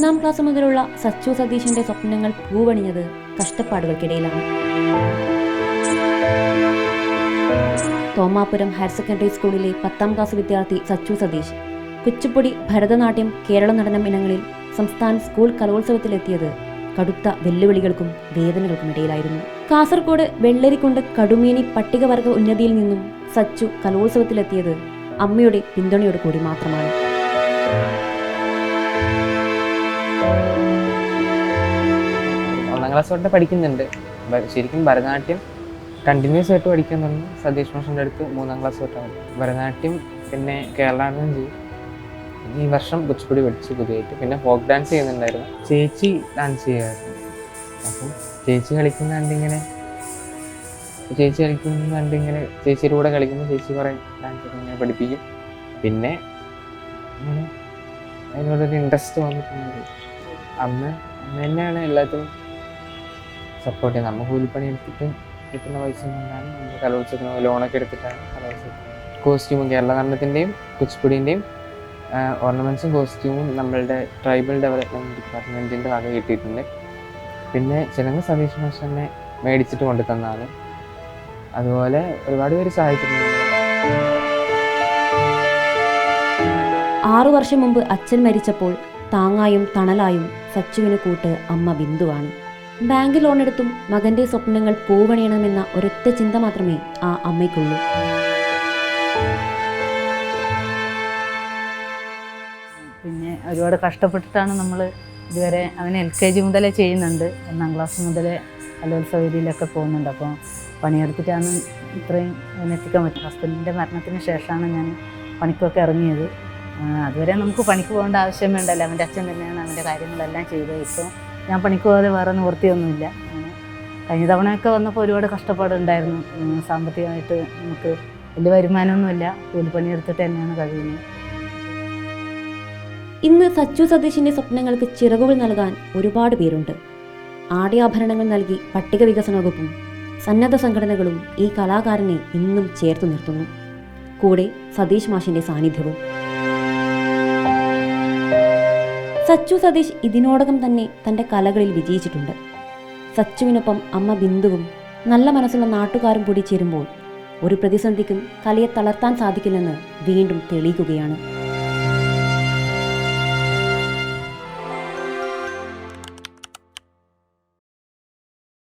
Class മുതലുള്ള സച്ചു സതീഷിന്റെ സ്വപ്നങ്ങൾ പൂവണിഞ്ഞത് കഷ്ടപ്പാടുകൾക്കിടയിലാണ്. തോമാപുരം ഹയർ സെക്കൻഡറി സ്കൂളിലെ പത്താം ക്ലാസ് വിദ്യാർത്ഥി സച്ചു സതീഷ് കുച്ചിപ്പുടി ഭരതനാട്യം കേരള നടനം ഇനങ്ങളിൽ സംസ്ഥാന സ്കൂൾ കലോത്സവത്തിലെത്തിയത് കടുത്ത വെല്ലുവിളികൾക്കും വേദനകൾക്കും ഇടയിലായിരുന്നു. കാസർഗോഡ് വെള്ളരിക്കൊണ്ട് കടുമേനി പട്ടികവർഗ ഉന്നതിയിൽ നിന്നും സച്ചു കലോത്സവത്തിലെത്തിയത് അമ്മയുടെ പിന്തുണയോട് കൂടി മാത്രമാണ്. ഒന്നാം ക്ലാസ് തൊട്ട് പഠിക്കുന്നുണ്ട്. ശരിക്കും ഭരതനാട്യം കണ്ടിന്യൂസ് ആയിട്ട് പഠിക്കുന്നുണ്ട്. സതീഷ് മാഷിന്റെ അടുത്ത് മൂന്നാം ക്ലാസ് തൊട്ടാണ്. ഭരതനാട്യം പിന്നെ കേരളാടനം ചെയ്യും. ഈ വർഷം കുച്ചിപ്പുടി പഠിച്ചു പുതിയായിട്ട് പിന്നെ ഫോക്ക് ഡാൻസ് ചെയ്യുന്നുണ്ടായിരുന്നു. ചേച്ചി ഡാൻസ് ചെയ്യാറുണ്ട് അപ്പം ചേച്ചി കളിക്കുന്ന കണ്ടിങ്ങനെ ചേച്ചി കളിക്കുന്ന കണ്ടിങ്ങനെ ചേച്ചിയുടെ കൂടെ കളിക്കുമ്പോൾ ചേച്ചി കുറേ ഡാൻസ് ഇങ്ങനെ പഠിപ്പിക്കും. പിന്നെ അങ്ങനെ അതിനോടൊരു ഇൻട്രസ്റ്റ് വന്നിട്ടുണ്ട് അമ്മ അമ്മ തന്നെയാണ് എല്ലാത്തിനും സപ്പോർട്ട് ചെയ്യുന്നത്. നമ്മൾ കൂലിപ്പണി എടുത്തിട്ട് കിട്ടുന്ന പൈസ കൊണ്ടാണ് നമ്മൾ കലോത്സവത്തിന് ലോണൊക്കെ എടുത്തിട്ടാണ് കലോത്സവം കോസ്റ്റ്യൂമും കേരള നടനത്തിന്റെയും കുച്ചിപ്പുടിന്റെയും ഓർണമെന്റ്സും കോസ്റ്റ്യൂമും നമ്മളുടെ ട്രൈബൽ ഡെവലപ്മെന്റ് ഡിപ്പാർട്ട്മെന്റിന്റെ വക കിട്ടിയിട്ടുണ്ട്. പിന്നെ ചിലങ്ങ് സതീഷ് മാഷ് തന്നെ മേടിച്ചിട്ട് കൊണ്ടു തന്നാണ് അതുപോലെ ഒരുപാട് പേര് സഹായിച്ചിട്ടുണ്ട്. ആറു വർഷം മുമ്പ് അച്ഛൻ മരിച്ചപ്പോൾ താങ്ങായും തണലായും സച്ചുവിന് കൂട്ട് അമ്മ ബിന്ദുവാണ്. ബാങ്ക് ലോൺ എടുത്തും മകന്റെ സ്വപ്നങ്ങൾ പൂവണിയണമെന്ന ഒരൊറ്റ ചിന്ത മാത്രമേ ആ അമ്മയ്ക്കുള്ളൂ. പിന്നെ ഒരുപാട് കഷ്ടപ്പെട്ടിട്ടാണ് നമ്മൾ ഇതുവരെ അവൻ എൽ കെ ജി മുതലേ ചെയ്യുന്നുണ്ട്. ഒന്നാം ക്ലാസ് മുതലേ കലോത്സവ വേദിയിലൊക്കെ പോകുന്നുണ്ട്. അപ്പോൾ പണിയെടുത്തിട്ടാണ് ഇത്രയും അതിനെത്തിക്കാൻ പറ്റും ഹസ്ബൻഡിന്റെ മരണത്തിന് ശേഷമാണ് ഞാൻ പണിക്കൊക്കെ ഇറങ്ങിയത്. അതുവരെ നമുക്ക് പണിക്ക് പോകേണ്ട ആവശ്യം വേണ്ടല്ലോ അവന്റെ അച്ഛൻ തന്നെയാണ് അവന്റെ കാര്യങ്ങളെല്ലാം ചെയ്തത്. ഇപ്പോൾ ഞാൻ പണിക്ക് പോകാതെ വേറെ നിവൃത്തിയൊന്നുമില്ല. കഴിഞ്ഞ തവണയൊക്കെ വന്നപ്പോൾ ഒരുപാട് കഷ്ടപ്പാടുണ്ടായിരുന്നു. സാമ്പത്തികമായിട്ട് നമുക്ക് വലിയ വരുമാനമൊന്നുമില്ല. കൂലിപ്പണിയെടുത്തിട്ട് തന്നെയാണ് കഴിയുന്നത്. ഇന്ന് സച്ചു സതീഷിന്റെ സ്വപ്നങ്ങൾക്ക് ചിറകുകൾ നൽകാൻ ഒരുപാട് പേരുണ്ട്. ആടയാഭരണങ്ങൾ നൽകി പട്ടിക വികസന വകുപ്പും സന്നദ്ധ സംഘടനകളും ഈ കലാകാരനെ ഇന്നും ചേർത്തു നിർത്തുന്നു. കൂടെ സതീഷ് മാഷിന്റെ സാന്നിധ്യവും. സച്ചു സതീഷ് ഇതിനോടകം തന്നെ തന്റെ കലകളിൽ വിജയിച്ചിട്ടുണ്ട്. സച്ചുവിനൊപ്പം അമ്മ ബിന്ദുവും നല്ല മനസ്സുള്ള നാട്ടുകാരും കൂടി ചേരുമ്പോൾ ഒരു പ്രതിസന്ധിക്കും കലയെ തളർത്താൻ സാധിക്കില്ലെന്ന് വീണ്ടും തെളിയിക്കുകയാണ്.